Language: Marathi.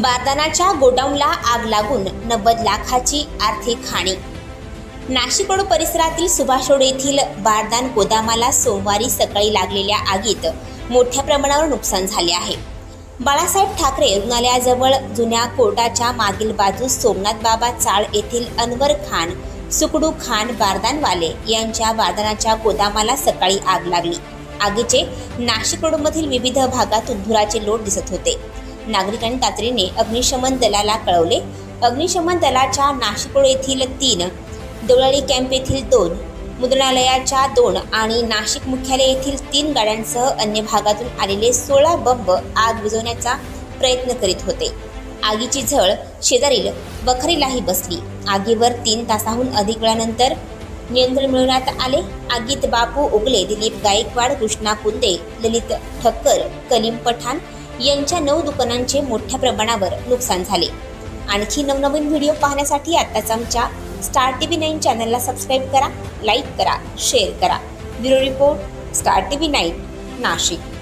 बारदानाच्या गोडाऊनला आग लागून नव्वद लाखाची आर्थिक हानी. नाशिक रोड परिसरातील सुभाष रोड येथील बारदान गोदामाला सोमवारी सकाळी लागलेल्या आगीत मोठ्या प्रमाणावर नुकसान झाले आहे. बाळासाहेब ठाकरे रुग्णालयाजवळ जुन्या कोर्टाच्या मागील बाजूस सोमनाथ बाबा चाळ येथील अनवर खान सुकडू खान बारदानवाले यांच्या बारदानाच्या गोदामाला सकाळी आग लागली. आगीचे नाशिक रोडमधील विविध भागातून धुराचे लोट दिसत होते. नागरिकांनी तातडीने अग्निशमन दलाला कळवले. अग्निशमन दलाच्या नाशिकोळ येथील तीन देवळाली कॅम्प येथील दोन मुद्रणालयाच्या दोन आणि नाशिक मुख्यालय येथील तीन गाड्यांसह अन्य भागातून आलेले सोळा बंब आग विझवण्याचा प्रयत्न करीत होते. आगीची झळ शेजारील बखरीलाही बसली. आगीवर तीन तासाहून अधिक वेळानंतर नियंत्रण मिळवण्यात आले. आगीत बापू उगले दिलीप गायकवाड कृष्णा कुंदे ललित ठक्कर कलीम पठाण यांच्या नऊ दुकानांचे मोठ्या प्रमाणावर नुकसान झाले. आणखी नवनवीन व्हिडिओ पाहण्यासाठी आत्ताच आमच्या स्टार टी व्ही नाईन चॅनलला सबस्क्राईब करा लाईक करा शेअर करा. Bureau report star T V nine Nashik.